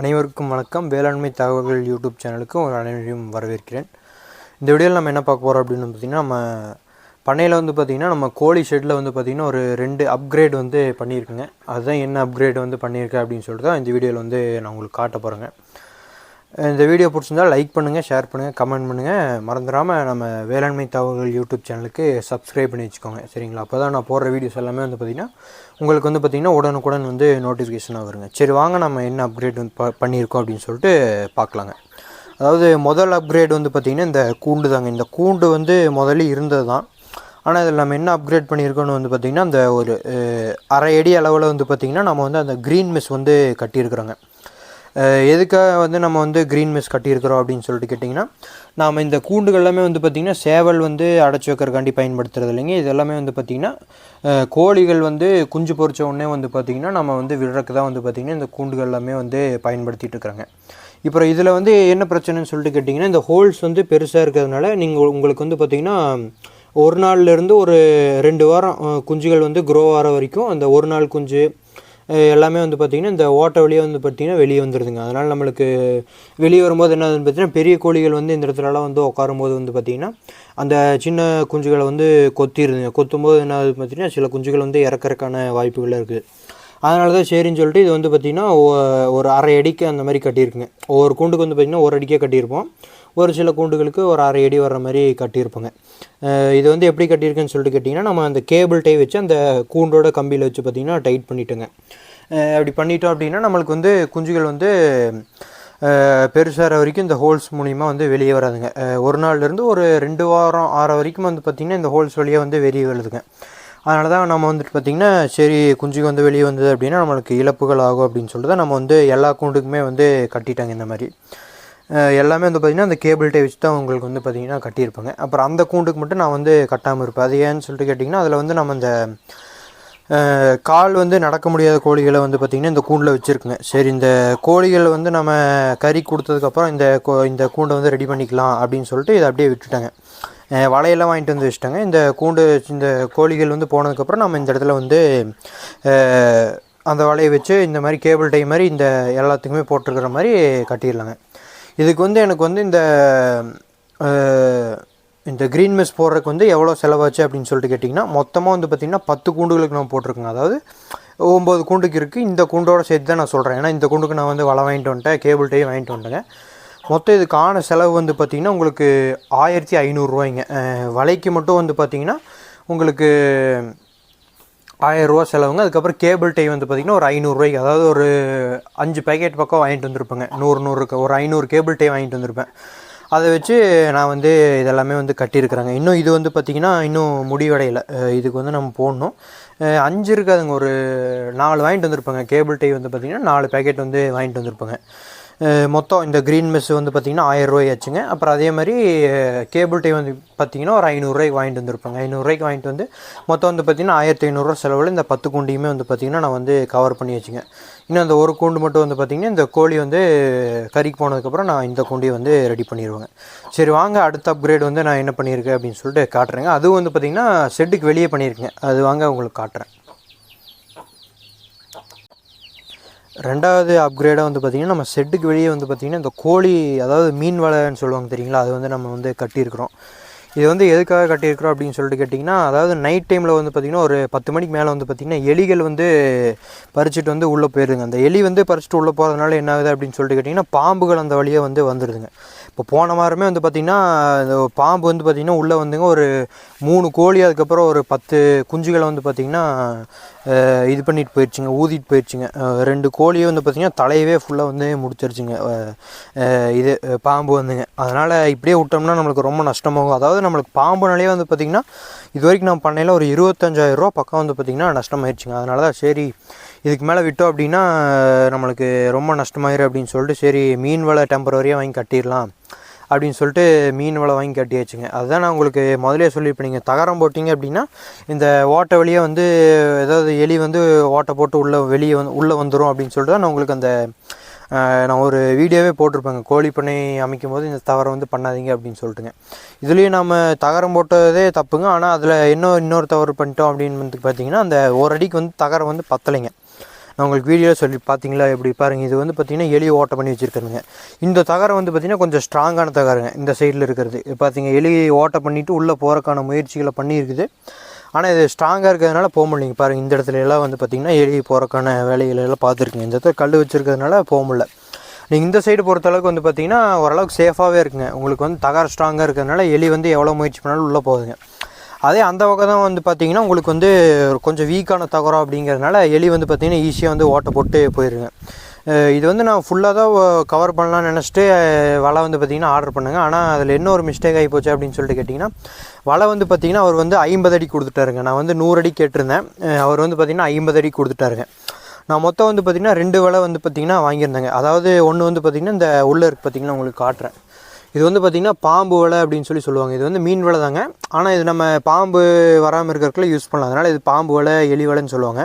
அனைவருக்கும் வணக்கம். வேளாண்மை தகவல்கள் யூடியூப் சேனலுக்கு ஒரு அனைவரையும் வரவேற்கிறேன். இந்த வீடியோவில் நம்ம என்ன பார்க்க போகிறோம் அப்படின்னு பார்த்திங்கன்னா நம்ம பண்ணையில் வந்து பார்த்திங்கன்னா நம்ம கோழி ஷெட்டில் வந்து பார்த்திங்கன்னா ஒரு ரெண்டு அப்கிரேட் வந்து பண்ணியிருக்குங்க. அதுதான் என்ன அப்கிரேட் வந்து பண்ணியிருக்கேன் அப்படின்னு சொல்லிட்டு தான் இந்த வீடியோவில் வந்து நான் உங்களுக்கு காட்ட போகிறேங்க இந்த வீடியோ பிடிச்சிருந்தால் லைக் பண்ணுங்கள் ஷேர் பண்ணுங்கள் கமெண்ட் பண்ணுங்கள் மறந்துடாமல் நம்ம வேளாண்மை தகவல்கள் யூடியூப் சேனலுக்கு சப்ஸ்கிரைப் பண்ணி வச்சுக்கோங்க. சரிங்களா? அப்போ தான் நான் போடுற வீடியோஸ் எல்லாமே வந்து பார்த்திங்கன்னா உங்களுக்கு வந்து பார்த்திங்கன்னா உடனுக்குடன் வந்து நோட்டிஃபிகேஷனாக வருங்க. சரி வாங்க நம்ம என்ன அப்கிரேட் வந்து ப பண்ணியிருக்கோம் அப்படின்னு சொல்லிட்டு பார்க்கலாங்க அதாவது முதல் அப்கிரேட் வந்து பார்த்திங்கன்னா இந்த கூண்டு தாங்க. இந்த கூண்டு வந்து முதல்ல இருந்தது தான். ஆனால் இதில் நம்ம என்ன அப்கிரேட் பண்ணியிருக்கோன்னு வந்து பார்த்திங்கன்னா அந்த ஒரு அரை அடி அளவில் வந்து பார்த்திங்கன்னா நம்ம வந்து அந்த க்ரீன் மிஸ் வந்து கட்டியிருக்கிறோங்க. எதுக்காக வந்து நம்ம வந்து க்ரீன் மெஸ் கட்டியிருக்கிறோம் அப்படின்னு சொல்லிட்டு கேட்டிங்கன்னா நாம் இந்த கூண்டுகள் எல்லாமே வந்து பார்த்திங்கன்னா சேவல் வந்து அடைச்சி வைக்கிறக்காண்டி பயன்படுத்துறது இல்லைங்க. இது எல்லாமே வந்து பார்த்திங்கன்னா கோழிகள் வந்து குஞ்சு பொறிச்ச உடனே வந்து பார்த்திங்கன்னா நம்ம வந்து விடுறதுக்கு தான் வந்து பார்த்திங்கன்னா இந்த கூண்டுகள் எல்லாமே வந்து பயன்படுத்திகிட்டு இருக்கிறாங்க. இப்போ இதில் வந்து என்ன பிரச்சனைன்னு சொல்லிட்டு கேட்டிங்கன்னா இந்த ஹோல்ஸ் வந்து பெருசாக இருக்கிறதுனால நீங்கள் உங்களுக்கு வந்து பார்த்திங்கன்னா ஒரு நாள்லேருந்து ஒரு ரெண்டு வாரம் குஞ்சுகள் வந்து க்ரோ ஆகிற வரைக்கும் அந்த ஒரு நாள் குஞ்சு எல்லாமே வந்து பார்த்திங்கன்னா இந்த ஓட்டை வழியாக வந்து பார்த்திங்கன்னா வெளியே வந்துடுதுங்க அதனால் நம்மளுக்கு வெளியே வரும்போது என்ன பார்த்தீங்கன்னா பெரிய கோழிகள் வந்து இந்த இடத்துலலாம் வந்து உட்காரும்போது வந்து பார்த்திங்கன்னா அந்த சின்ன குஞ்சுகளை வந்து கொத்திடுதுங்க கொத்தும்போது என்ன ஆகுது பார்த்திங்கன்னா சில குஞ்சுகள் வந்து இறக்கறக்கான வாய்ப்புகள் இருக்குது. அதனால தான் சரின்னு சொல்லிட்டு இது வந்து பார்த்திங்கன்னா ஒரு அரை அடிக்கு அந்த மாதிரி கட்டியிருக்குங்க. ஒவ்வொரு கூண்டுக்கு வந்து பார்த்திங்கன்னா ஒரு அடிக்கே கட்டியிருப்போம். ஒரு சில கூண்டுகளுக்கு ஒரு அரை அடி வர்ற மாதிரி கட்டியிருப்போங்க. இது வந்து எப்படி கட்டியிருக்குன்னு சொல்லிட்டு கேட்டிங்கன்னா நம்ம அந்த கேபிள் டை வச்சு அந்த கூண்டோட கம்பியில் வச்சு பார்த்திங்கன்னா டைட் பண்ணிட்டோங்க. அப்படி பண்ணிட்டோம் அப்படின்னா நம்மளுக்கு வந்து குஞ்சுகள் வந்து பெருசாகிற வரைக்கும் இந்த ஹோல்ஸ் மூலிமா வந்து வெளியே வராதுங்க. ஒரு நாள்லேருந்து ஒரு ரெண்டு வாரம் ஆற வரைக்கும் வந்து பார்த்திங்கன்னா இந்த ஹோல்ஸ் வழியாக வந்து வெளியே வருதுங்க. அதனால தான் நம்ம வந்துட்டு பார்த்திங்கன்னா சரி குஞ்சுக்கு வந்து வெளியே வந்தது அப்படின்னா நம்மளுக்கு இழப்புகள் ஆகும் அப்படின்னு சொல்லிட்டு தான் நம்ம வந்து எல்லா கூண்டுக்குமே வந்து கட்டிட்டாங்க இந்த மாதிரி. எல்லாமே வந்து பார்த்திங்கன்னா அந்த கேபிள் டே வச்சு தான் உங்களுக்கு வந்து பார்த்திங்கன்னா கட்டியிருப்பாங்க. அப்புறம் அந்த கூண்டுக்கு மட்டும் நான் வந்து கட்டாமல் இருப்பேன். அது ஏன்னு சொல்லிட்டு கேட்டிங்கன்னா அதில் வந்து நம்ம இந்த கால் வந்து நடக்க முடியாத கோழிகளை வந்து பார்த்திங்கன்னா இந்த கூண்டில் வச்சுருக்குங்க. சரி இந்த கோழிகள் வந்து நம்ம கறி கொடுத்ததுக்கப்புறம் இந்த கோ- இந்த கூண்டை வந்து ரெடி பண்ணிக்கலாம் அப்படின்னு சொல்லிட்டு இதை அப்படியே விட்டுட்டாங்க. வலையெல்லாம் வாங்கிட்டு வந்து வச்சுட்டாங்க. இந்த கூண்டு இந்த கோழிகள் வந்து போனதுக்கப்புறம் நம்ம இந்த இடத்துல வந்து அந்த வலையை வச்சு இந்த மாதிரி கேபிள் டை மாதிரி இந்த எல்லாத்துக்குமே போட்டிருக்கிற மாதிரி கட்டிடலாங்க. இதுக்கு வந்து எனக்கு வந்து இந்த இந்த க்ரீன் மிஸ் போடுறதுக்கு வந்து எவ்வளோ செலவாச்சு அப்படின்னு சொல்லிட்டு கேட்டிங்கன்னா மொத்தமாக வந்து பார்த்திங்கன்னா பத்து கூண்டுகளுக்கு நான் போட்டிருக்கேங்க. அதாவது ஒம்பது கூண்டுக்கு இருக்குது இந்த கூண்டோட சேர்த்து தான் நான் சொல்கிறேன் ஏன்னா இந்த கூண்டுக்கு நான் வந்து வலை வாங்கிட்டு வந்துட்டேன். கேபிள் டை வாங்கிட்டு வந்துட்டேங்க. மொத்தம் இதுக்கான செலவு வந்து பார்த்திங்கன்னா உங்களுக்கு ஆயிரத்தி ஐநூறுரூவாய்ங்க வலைக்கு மட்டும் வந்து பார்த்திங்கன்னா உங்களுக்கு ஆயிரரூவா செலவுங்க. அதுக்கப்புறம் கேபிள் டை வந்து பார்த்திங்கன்னா ஒரு ஐநூறுரூவாய்க்கு அதாவது ஒரு அஞ்சு பேக்கெட் பக்கம் வாங்கிட்டு வந்திருப்பேங்க. நூறு நூறுக்கு ஒரு ஐநூறு கேபிள் டை வாங்கிட்டு வந்திருப்பேன். அதை வச்சு நான் வந்து இதெல்லாமே வந்து கட்டியிருக்கிறேங்க. இன்னும் இது வந்து பார்த்திங்கன்னா இன்னும் முடிவடையலை. இதுக்கு வந்து நம்ம போடணும். அஞ்சு இருக்காதுங்க. ஒரு நாலு வாங்கிட்டு வந்திருப்பேங்க. கேபிள் டை வந்து பார்த்திங்கன்னா நாலு பேக்கெட் வந்து வாங்கிட்டு வந்திருப்பேங்க. மொத்தம் இந்த க்ரீன் மெஸ் வந்து பார்த்திங்கன்னா ஆயிரரூவாய் ஆச்சுங்க. அப்புறம் அதே மாதிரி கேபிள் டே வந்து பார்த்திங்கன்னா ஒரு ஐநூறுரூவாய்க்கு வாங்கிட்டு வந்திருப்பாங்க. ஐநூறுரூவாய்க்கு வாங்கிட்டு வந்து மொத்தம் வந்து பார்த்திங்கன்னா ஆயிரத்தி ஐநூறுரூவா செலவில் இந்த பத்து கூண்டியுமே வந்து பார்த்திங்கன்னா நான் வந்து கவர் பண்ணி வச்சுங்க. இன்னும் அந்த ஒரு கூண்டு மட்டும் வந்து பார்த்திங்கன்னா இந்த கோழி வந்து கறிக்கு போனதுக்கப்புறம் நான் இந்த கூண்டியை வந்து ரெடி பண்ணிடுவேங்க சரி வாங்க அடுத்த அப்கிரேட் வந்து நான் என்ன பண்ணியிருக்கேன் அப்படின்னு சொல்லிட்டு காட்டுறேங்க. அதுவும் வந்து பார்த்திங்கன்னா ஷெட்டுக்கு வெளியே பண்ணியிருக்கேங்க. அது வாங்க உங்களுக்கு காட்டுறேன். ரெண்டாவது அப்கிரேடாக வந்து பார்த்திங்கன்னா நம்ம செட்டுக்கு வெளியே வந்து பார்த்திங்கன்னா இந்த கோழி அதாவது மீன் வலைன்னு சொல்லுவாங்க தெரியுங்களா? அது வந்து நம்ம வந்து கட்டியிருக்கிறோம். இது வந்து எதுக்காக கட்டியிருக்கிறோம் அப்படின்னு சொல்லிட்டு கேட்டிங்கன்னா அதாவது நைட் டைமில் வந்து பார்த்திங்கன்னா ஒரு பத்து மணிக்கு மேலே வந்து பார்த்திங்கன்னா எலிகள் வந்து பறிச்சுட்டு வந்து உள்ளே போயிருதுங்க. அந்த எலி வந்து பறிச்சுட்டு உள்ளே போகிறதுனால என்ன ஆகுது அப்படின்னு சொல்லிட்டு கேட்டிங்கன்னா பாம்புகள் அந்த வழியாக வந்து வந்துடுதுங்க இப்போ போன வாரமே வந்து பார்த்திங்கன்னா இந்த பாம்பு வந்து பார்த்திங்கன்னா உள்ளே வந்துங்க. ஒரு மூணு கோழி அதுக்கப்புறம் ஒரு பத்து குஞ்சுகளை வந்து பார்த்திங்கன்னா இது பண்ணிட்டு போயிடுச்சுங்க ஊதிட்டு போயிடுச்சுங்க ரெண்டு கோழியே வந்து பார்த்திங்கன்னா தலையவே ஃபுல்லாக வந்து முடிச்சிருச்சுங்க. இது பாம்பு வந்துங்க. அதனால் இப்படியே விட்டோம்னா நம்மளுக்கு ரொம்ப நஷ்டமாகும். அதாவது நம்மளுக்கு பாம்புனாலே வந்து பார்த்திங்கன்னா இது வரைக்கும் நம்ம பண்ணையில் ஒரு இருபத்தஞ்சாயிரம் ரூபா பக்கம் வந்து பார்த்திங்கன்னா நஷ்டமாயிடுச்சுங்க அதனால தான் சரி இதுக்கு மேலே விட்டோம் அப்படின்னா நம்மளுக்கு ரொம்ப நஷ்டமாயிரும் அப்படின்னு சொல்லிட்டு சரி மீன் வலை டெம்பரவரியாக வாங்கி கட்டிடலாம். அப்படின்னு சொல்லிட்டு மீன் வலை வாங்கி கட்டியாச்சுங்க. அதுதான் நான் உங்களுக்கு முதலே சொல்லியிருப்பேன். நீங்கள் தகரம் போட்டிங்க அப்படின்னா இந்த ஓட்டை வழியே வந்து ஏதாவது எலி வந்து ஓட்டை போட்டு உள்ளே வெளியே வந்து உள்ளே வந்துடும் அப்படின்னு சொல்லிட்டு தான் நான் உங்களுக்கு அந்த நான் ஒரு வீடியோவே போட்டிருப்பேங்க. கோழி பண்ணை அமைக்கும் போது இந்த தவறை வந்து பண்ணாதீங்க அப்படின்னு சொல்லிட்டுங்க. இதுலேயும் நம்ம தகரம் போட்டதே தப்புங்க. ஆனால் அதில் இன்னும் இன்னொரு தவறு பண்ணிட்டோம் அப்படின்னு வந்து பார்த்தீங்கன்னா அந்த ஒரு அடிக்கு வந்து தகரம் வந்து பத்தலைங்க. நான் உங்களுக்கு வீடியோ சொல்லி பார்த்தீங்களா? எப்படி பாருங்கள் இது வந்து பார்த்திங்கன்னா எலி ஓட்டை பண்ணி வச்சுருக்குறதுங்க. இந்த தகரம் வந்து பார்த்திங்கன்னா கொஞ்சம் ஸ்ட்ராங்கான தகரங்க. இந்த சைடில் இருக்கிறது. பார்த்தீங்க எலி ஓட்டை பண்ணிவிட்டு உள்ளே போகிறக்கான முயற்சிகளை பண்ணியிருக்குது. ஆனால் இது ஸ்ட்ராங்காக இருக்கிறதுனால போக முடியலைங்க. பாருங்கள் இந்த இடத்துல எல்லாம் வந்து பார்த்திங்கன்னா எலி போகிறக்கான வேலைகளெல்லாம் பார்த்துருக்குங்க. இந்த இடத்துல கல் வச்சுருக்கிறதுனால போக முடியல. நீங்கள் இந்த சைடு பொறுத்தளவுக்கு வந்து பார்த்திங்கன்னா ஓரளவுக்கு சேஃபாகவே இருக்குங்க. உங்களுக்கு வந்து தகர ஸ்ட்ராங்காக இருக்கிறதுனால எலி வந்து எவ்வளோ முயற்சி பண்ணாலும் உள்ளே போகுதுங்க. அதே அந்த பக்கம் தான் வந்து பார்த்திங்கன்னா உங்களுக்கு வந்து கொஞ்சம் வீக்கான தகரம் அப்படிங்கிறதுனால எலி வந்து பார்த்திங்கன்னா ஈஸியாக வந்து ஓட்டை போட்டு போயிருங்க. இது வந்து நான் ஃபுல்லாக தான் கவர் பண்ணலாம்னு நினச்சிட்டு வலை வந்து பார்த்திங்கன்னா ஆர்டர் பண்ணுங்க. ஆனால் அதில் என்ன ஒரு மிஸ்டேக் ஆகி போச்சு அப்படின்னு சொல்லிட்டு கேட்டிங்கன்னா வலை வந்து பார்த்திங்கன்னா அவர் வந்து ஐம்பது அடி கொடுத்துட்டாருங்க. நான் வந்து நூறு அடி கேட்டிருந்தேன். அவர் வந்து பார்த்திங்கன்னா ஐம்பது அடி கொடுத்துட்டாருங்க. நான் மொத்தம் வந்து பார்த்திங்கன்னா ரெண்டு வலை வந்து பார்த்திங்கன்னா வாங்கியிருந்தேங்க. அதாவது ஒன்று வந்து பார்த்திங்கன்னா இந்த உள்ளே இருக்கு பார்த்திங்கன்னா உங்களுக்கு காட்டுறேன். இது வந்து பார்த்திங்கன்னா பாம்பு வலை அப்படின்னு சொல்லி சொல்லுவாங்க. இது வந்து மீன் வலை தாங்க. ஆனால் இது நம்ம பாம்பு வராமல் இருக்கிறக்குள்ள யூஸ் பண்ணலாம். அதனால் இது பாம்பு வலை எலி வலைன்னு சொல்லுவாங்க.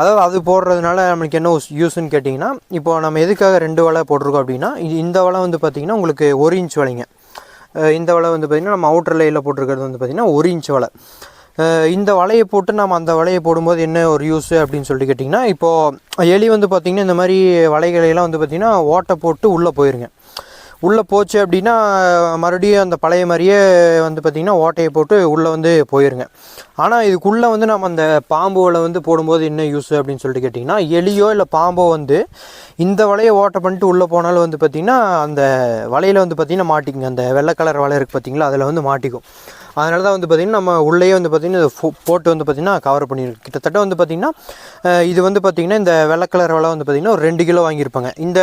அதாவது அது போடுறதுனால நம்மளுக்கு என்ன யூஸ்ன்னு கேட்டிங்கன்னா இப்போ நம்ம எதுக்காக ரெண்டு வலை போட்டிருக்கோம் அப்படின்னா இந்த வலை வந்து பார்த்திங்கன்னா உங்களுக்கு ஒரு இன்ச் வலைங்க. இந்த வலை வந்து பார்த்திங்கன்னா நம்ம அவுட்டர் லைனில் போட்டிருக்கிறது வந்து பார்த்திங்கன்னா ஒரு இன்ச் வலை. இந்த வலையை போட்டு நம்ம அந்த வலையை போடும்போது என்ன ஒரு யூஸ் அப்படின்னு சொல்லிட்டு கேட்டிங்கன்னா இப்போது எலி வந்து பார்த்திங்கன்னா இந்த மாதிரி வலைகளையெல்லாம் வந்து பார்த்திங்கன்னா ஓட்டை போட்டு உள்ளே போயிருங்க. உள்ளே போச்சு அப்படின்னா மறுபடியும் அந்த பழைய மாதிரியே வந்து பார்த்திங்கன்னா ஓட்டையை போட்டு உள்ளே வந்து போயிருங்க. ஆனால் இதுக்குள்ளே வந்து நம்ம அந்த பாம்புகளை வந்து போடும்போது என்ன யூஸ் அப்படின்னு சொல்லிட்டு கேட்டிங்கன்னா எலியோ இல்லை பாம்போ வந்து இந்த வலையை ஓட்டை பண்ணிட்டு உள்ளே போனாலும் வந்து பார்த்திங்கன்னா அந்த வலையில் வந்து பார்த்திங்கன்னா மாட்டிக்குங்க. அந்த வெள்ளை கலர் வலை இருக்குது பார்த்திங்களா அதில் வந்து மாட்டிக்கும். அதனால தான் வந்து பார்த்திங்கன்னா நம்ம உள்ளேயே வந்து பார்த்திங்கன்னா இதை ஃபோ- போட்டு வந்து பார்த்திங்கன்னா கவர் பண்ணியிருக்கு கிட்டத்தட்ட வந்து பார்த்திங்கன்னா இது வந்து பார்த்திங்கன்னா இந்த வெள்ளை கலர் வலை வந்து பார்த்திங்கன்னா ஒரு ரெண்டு கிலோ வாங்கியிருப்பாங்க. இந்த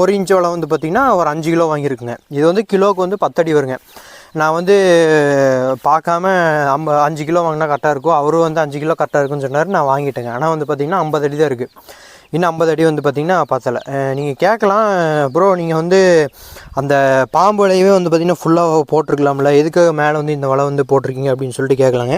ஒரு இன்ச் வலை வந்து பார்த்திங்கன்னா ஒரு அஞ்சு கிலோ வாங்கியிருக்குங்க. இது வந்து கிலோவுக்கு வந்து பத்தடி வருங்க. நான் வந்து பார்க்காம அம்ப அஞ்சு கிலோ வாங்கினா கரெக்டாக இருக்கும் அவரும் வந்து அஞ்சு கிலோ கரெக்டாக இருக்குன்னு சொன்னார் நான் வாங்கிட்டேங்க. ஆனால் வந்து பார்த்திங்கன்னா ஐம்பது அடி தான் இருக்குது இன்னும் ஐம்பது அடி வந்து பார்த்திங்கன்னா பத்தலை. நீங்கள் கேட்கலாம். ப்ரோ நீங்கள் வந்து அந்த பாம்பு வலையவே வந்து பார்த்திங்கன்னா ஃபுல்லாக போட்டிருக்கலாம்ல. எதுக்கு மேலே வந்து இந்த வலை வந்து போட்டிருக்கீங்க அப்படின்னு சொல்லிட்டு கேட்கலாங்க.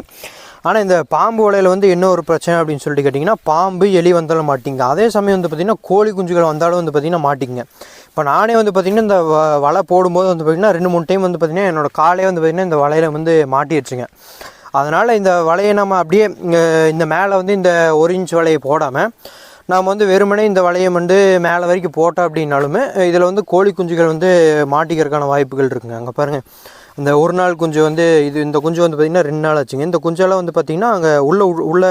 ஆனால் இந்த பாம்பு வலையில் வந்து என்ன ஒரு பிரச்சனை அப்படின்னு சொல்லிட்டு கேட்டிங்கன்னா பாம்பு எலி வந்தாலும் மாட்டிங்க. அதே சமயம் வந்து பார்த்திங்கன்னா கோழி குஞ்சுகள் வந்தாலும் வந்து பார்த்திங்கன்னா மாட்டிங்க இப்போ நானே வந்து பார்த்திங்கன்னா இந்த வ- வலை போடும்போது வந்து பார்த்திங்கன்னா ரெண்டு மூணு டைம் வந்து பார்த்திங்கன்னா என்னோடய காலே வந்து பார்த்திங்கன்னா இந்த வலையில் வந்து மாட்டிடுச்சுங்க அதனால் இந்த வலையை நம்ம அப்படியே இந்த மேலே வந்து இந்த ஒரு இன்ச் வலையை போடாமல் நாம் வந்து வெறுமனே இந்த வளையம் வந்து மேலே வரைக்கும் போட்டோம் அப்படின்னாலுமே இதில் வந்து கோழி குஞ்சுகள் வந்து மாட்டிக்கிறதுக்கான வாய்ப்புகள் இருக்குங்க. அங்கே பாருங்கள் இந்த ஒரு நாள் குஞ்சு வந்து இது இந்த குஞ்சு வந்து பார்த்திங்கன்னா ரெண்டு நாள் ஆச்சுங்க. இந்த குஞ்செல்லாம் வந்து பார்த்திங்கன்னா அங்கே உள்ள உள்ள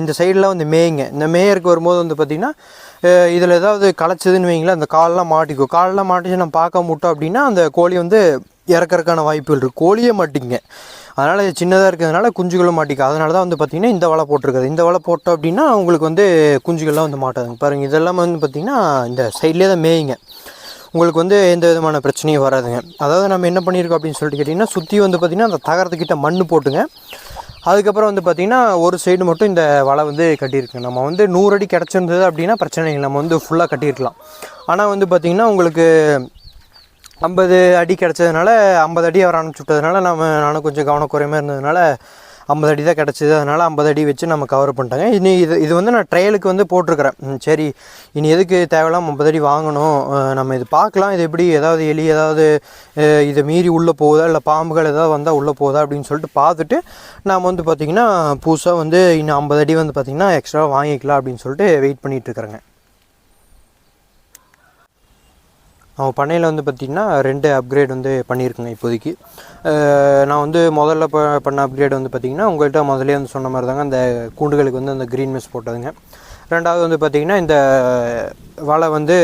இந்த சைடெலாம் வந்து மேயுங்க. இந்த மேயருக்கு வரும்போது வந்து பார்த்திங்கன்னா இதில் ஏதாவது களைச்சதுன்னு வைங்களேன் அந்த காலெலாம் மாட்டிக்கும். காலெலாம் மாட்டிச்சு நம்ம பார்க்க முட்டோம் அப்படின்னா அந்த கோழி வந்து இறக்கறதுக்கான வாய்ப்புகள் இருக்குது கோழியே மாட்டிங்க அதனால் இது சின்னதாக இருக்கிறதுனால குஞ்சுகளும் மாட்டிக்கும் அதனால தான் வந்து பார்த்திங்கன்னா இந்த வலை போட்டிருக்குது. இந்த வலை போட்டோம் அப்படின்னா உங்களுக்கு வந்து குஞ்சுகள்லாம் வந்து மாட்டாதுங்க. பாருங்கள் இதெல்லாம் வந்து பார்த்திங்கன்னா இந்த சைட்லேயே தான் மேயுங்க. உங்களுக்கு வந்து எந்த விதமான பிரச்சனையும் வராதுங்க. அதாவது நம்ம என்ன பண்ணியிருக்கோம் அப்படின்னு சொல்லிட்டு கேட்டிங்கன்னா சுற்றி வந்து பார்த்திங்கன்னா அந்த தகரத்துக்கிட்ட மண் போட்டுங்க. அதுக்கப்புறம் வந்து பார்த்திங்கன்னா ஒரு சைடு மட்டும் இந்த வலை வந்து கட்டியிருக்கு நம்ம வந்து நூறு அடி கிடச்சிருந்தது அப்படின்னா பிரச்சனை இல்லை. நம்ம வந்து ஃபுல்லாக கட்டியிருக்கலாம். ஆனால் வந்து பார்த்திங்கன்னா உங்களுக்கு ஐம்பது அடி கிடச்சதுனால ஐம்பது அடி அவர் அனுப்பிச்சி விட்டதுனால நம்ம நானும் கொஞ்சம் கவனக்குறையமாக இருந்ததுனால ஐம்பது அடி தான் கிடச்சிது. அதனால் ஐம்பது அடி வச்சு நம்ம கவர் பண்ணிட்டாங்க. இனி இது இது வந்து நான் ட்ரையலுக்கு வந்து போட்டிருக்கிறேன். சரி. இனி எதுக்கு தேவையில்லாம ஐம்பது அடி வாங்கணும்? நம்ம இது பார்க்கலாம். இது எப்படி ஏதாவது எலி ஏதாவது இதை மீறி உள்ளே போகுதா? இல்லை பாம்புகள் ஏதாவது வந்தால் உள்ளே போகுதா? அப்படின்னு சொல்லிட்டு பார்த்துட்டு நாம் வந்து பார்த்திங்கன்னா புதுசாக வந்து இன்னும் ஐம்பது அடி வந்து பார்த்திங்கன்னா எக்ஸ்ட்ரா வாங்கிக்கலாம் அப்படின்னு சொல்லிட்டு வெயிட் பண்ணிகிட்டு அவன் பண்ணையில் வந்து பார்த்திங்கன்னா ரெண்டு அப்கிரேட் வந்து பண்ணியிருக்குங்க இப்போதைக்கு. நான் வந்து முதல்ல ப பண்ண அப்கிரேட் வந்து பார்த்திங்கன்னா உங்கள்கிட்ட முதலே வந்து சொன்ன மாதிரி தாங்க அந்த கூண்டுகளுக்கு வந்து அந்த க்ரீன் மெஸ் போட்டதுங்க. ரெண்டாவது வந்து பார்த்திங்கன்னா இந்த வலை வந்து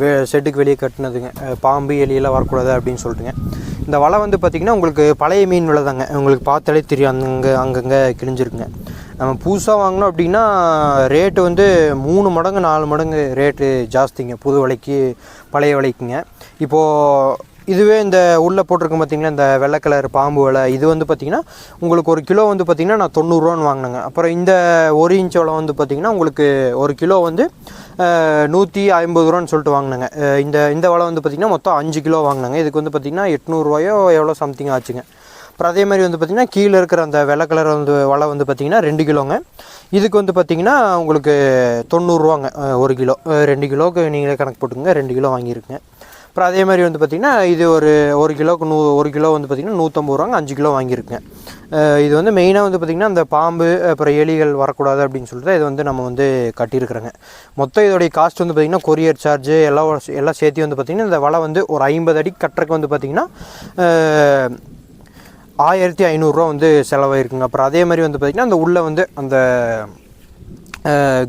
வெ செட்டுக்கு வெளியே கட்டினதுங்க. பாம்பு எலியெல்லாம் வரக்கூடாது அப்படின்னு சொல்லிட்டுங்க. இந்த வலை வந்து பார்த்திங்கன்னா உங்களுக்கு பழைய மீன் விலை தாங்க உங்களுக்கு பார்த்தாலே தெரியும். அங்கங்கே அங்கங்கே கிழிஞ்சிருக்குங்க. நம்ம புதுசாக வாங்கினோம் அப்படின்னா ரேட்டு வந்து மூணு மடங்கு நாலு மடங்கு ரேட்டு ஜாஸ்திங்க. புது விலைக்கு பழைய விலைக்குங்க. இப்போது இதுவே இந்த உள்ளே போட்டிருக்கோம் பார்த்தீங்கன்னா இந்த வெள்ளை கலர் பாம்பு விலை இது வந்து பார்த்திங்கன்னா உங்களுக்கு ஒரு கிலோ வந்து பார்த்திங்கன்னா நான் தொண்ணூறுரூவான்னு வாங்கினேங்க. அப்புறம் இந்த ஒரு இன்ச் வலை வந்து பார்த்திங்கன்னா உங்களுக்கு ஒரு கிலோ வந்து நூற்றி ஐம்பது ரூபான்னு சொல்லிட்டு வாங்கினேங்க. இந்த இந்த வலை வந்து பார்த்திங்கன்னா மொத்தம் அஞ்சு கிலோ வாங்கினாங்க. இதுக்கு வந்து பார்த்திங்கன்னா எட்நூறுவாயோ எவ்வளோ சம்திங் ஆச்சுங்க. அப்புறம் அதே மாதிரி வந்து பார்த்திங்கன்னா கீழே இருக்கிற அந்த வெள்ளை கலர் வந்து வலை வந்து பார்த்திங்கன்னா ரெண்டு கிலோங்க. இதுக்கு வந்து பார்த்திங்கன்னா உங்களுக்கு தொண்ணூறுரூவாங்க ஒரு கிலோ. ரெண்டு கிலோவுக்கு நீங்களே கணக்கு போட்டுங்க ரெண்டு கிலோ வாங்கியிருக்குங்க அப்புறம் அதே மாதிரி வந்து பார்த்திங்கன்னா இது ஒரு ஒரு கிலோக்கு நூ ஒரு கிலோ வந்து பார்த்திங்கன்னா நூற்றம்பது ரூபாங்க. அஞ்சு கிலோ வாங்கியிருக்குங்க இது வந்து மெயினாக வந்து பார்த்திங்கன்னா அந்த பாம்பு அப்புறம் எலிகள் வரக்கூடாது அப்படின்னு சொல்லிட்டு இது வந்து நம்ம வந்து கட்டியிருக்கிறோங்க. மொத்தம் இதோடைய காஸ்ட் வந்து பார்த்திங்கன்னா கொரியர் சார்ஜு எல்லாம் எல்லாம் சேர்த்து வந்து பார்த்திங்கன்னா இந்த வலை வந்து ஒரு ஐம்பது அடி கட்டுறதுக்கு வந்து பார்த்திங்கன்னா ஆயிரத்தி ஐநூறுரூவா வந்து செலவாயிருக்குங்க. அப்புறம் அதே மாதிரி வந்து பார்த்திங்கன்னா அந்த உள்ளே வந்து அந்த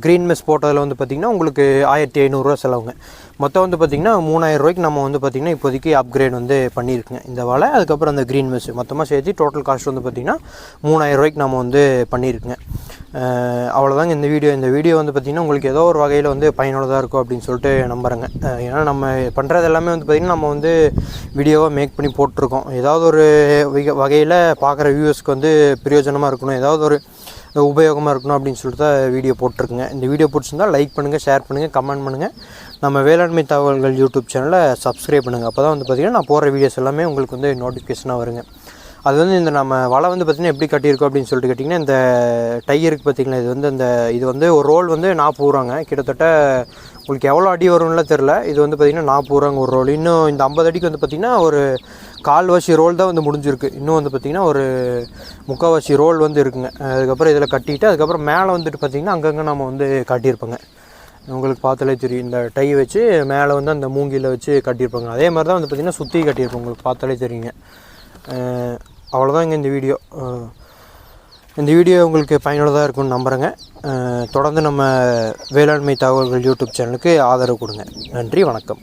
க்ரீன் மெஸ் போட்டதில் வந்து பார்த்திங்கன்னா உங்களுக்கு ஆயிரத்தி ஐநூறுரூவா செலவுங்க. மொத்தம் வந்து பார்த்திங்கன்னா மூணாயிரம் ரூபாய்க்கு நம்ம வந்து பார்த்திங்கன்னா இப்போதைக்கு அப்கிரேட் வந்து பண்ணியிருக்குங்க. இந்த வலை அதுக்கப்புறம் அந்த க்ரீன் மெஸ் மொத்தமாக சேர்த்து டோட்டல் காஸ்ட் வந்து பார்த்திங்கன்னா மூணாயிரம் ரூபாய்க்கு நம்ம வந்து பண்ணியிருக்குங்க. அவ்வளோதாங்க இந்த வீடியோ. இந்த வீடியோ வந்து பார்த்திங்கன்னா உங்களுக்கு ஏதோ ஒரு வகையில் வந்து பயனுள்ளதாக இருக்கும் அப்படின்னு சொல்லிட்டு நம்புகிறேங்க ஏன்னா நம்ம பண்ணுறது எல்லாமே வந்து பார்த்திங்கன்னா நம்ம வந்து வீடியோவாக மேக் பண்ணி போட்டிருக்கோம். ஏதாவது ஒரு வகையில் பார்க்குற வியூவர்ஸ்க்கு வந்து பிரயோஜனமாக இருக்கணும். ஏதாவது ஒரு உபயோகமாக இருக்கணும் அப்படின்னு சொல்லிட்டு தான் வீடியோ போட்டிருக்குங்க. இந்த வீடியோ பிடிச்சிருந்தால் லைக் பண்ணுங்கள் ஷேர் பண்ணுங்கள் கமெண்ட் பண்ணுங்கள் நம்ம வேளாண்மை தகவல்கள் யூடியூப் சேனலை சப்ஸ்கிரைப் பண்ணுங்கள் அப்போ தான் வந்து பார்த்திங்கன்னா நான் போகிற வீடியோஸ் எல்லாமே உங்களுக்கு வந்து நோட்டிஃபிகேஷனாக வருங்க. அது வந்து இந்த நம்ம வலை வந்து பார்த்திங்கன்னா எப்படி கட்டியிருக்கோம் அப்படின்னு சொல்லிட்டு கேட்டிங்கன்னா இந்த டையருக்கு இருக்குது இது வந்து இந்த இது வந்து ஒரு ரோல் வந்து நாற்பது ரூபாங்க. கிட்டத்தட்ட உங்களுக்கு எவ்வளோ அடி வரும்ல தெரில இது வந்து பார்த்திங்கன்னா நாற்பது ரூபாங்க ஒரு ரோல் இன்னும் இந்த ஐம்பது அடிக்கு வந்து பார்த்திங்கன்னா ஒரு கால்வாசி ரோல் தான் வந்து முடிஞ்சிருக்கு. இன்னும் வந்து பார்த்திங்கன்னா ஒரு முக்கால்வாசி ரோல் வந்து இருக்குங்க. அதுக்கப்புறம் இதில் கட்டிட்டு அதுக்கப்புறம் மேலே வந்துட்டு பார்த்திங்கன்னா அங்கங்கே நம்ம வந்து காட்டியிருப்போங்க. உங்களுக்கு பார்த்தாலே தெரியும். இந்த டை வச்சு மேலே வந்து அந்த மூங்கில வச்சு கட்டியிருப்பாங்க. அதே மாதிரி தான் வந்து பார்த்திங்கன்னா சுற்றி கட்டியிருப்போம் உங்களுக்கு பார்த்தாலே தெரியுங்க. அவ்வளோதான் அவ்வளோதாங்க இந்த வீடியோ. இந்த வீடியோ உங்களுக்கு பயனுள்ளதாக இருக்கும்னு நம்புகிறேங்க தொடர்ந்து நம்ம வேளாண்மை தகவல்கள் யூடியூப் சேனலுக்கு ஆதரவு கொடுங்க. நன்றி வணக்கம்.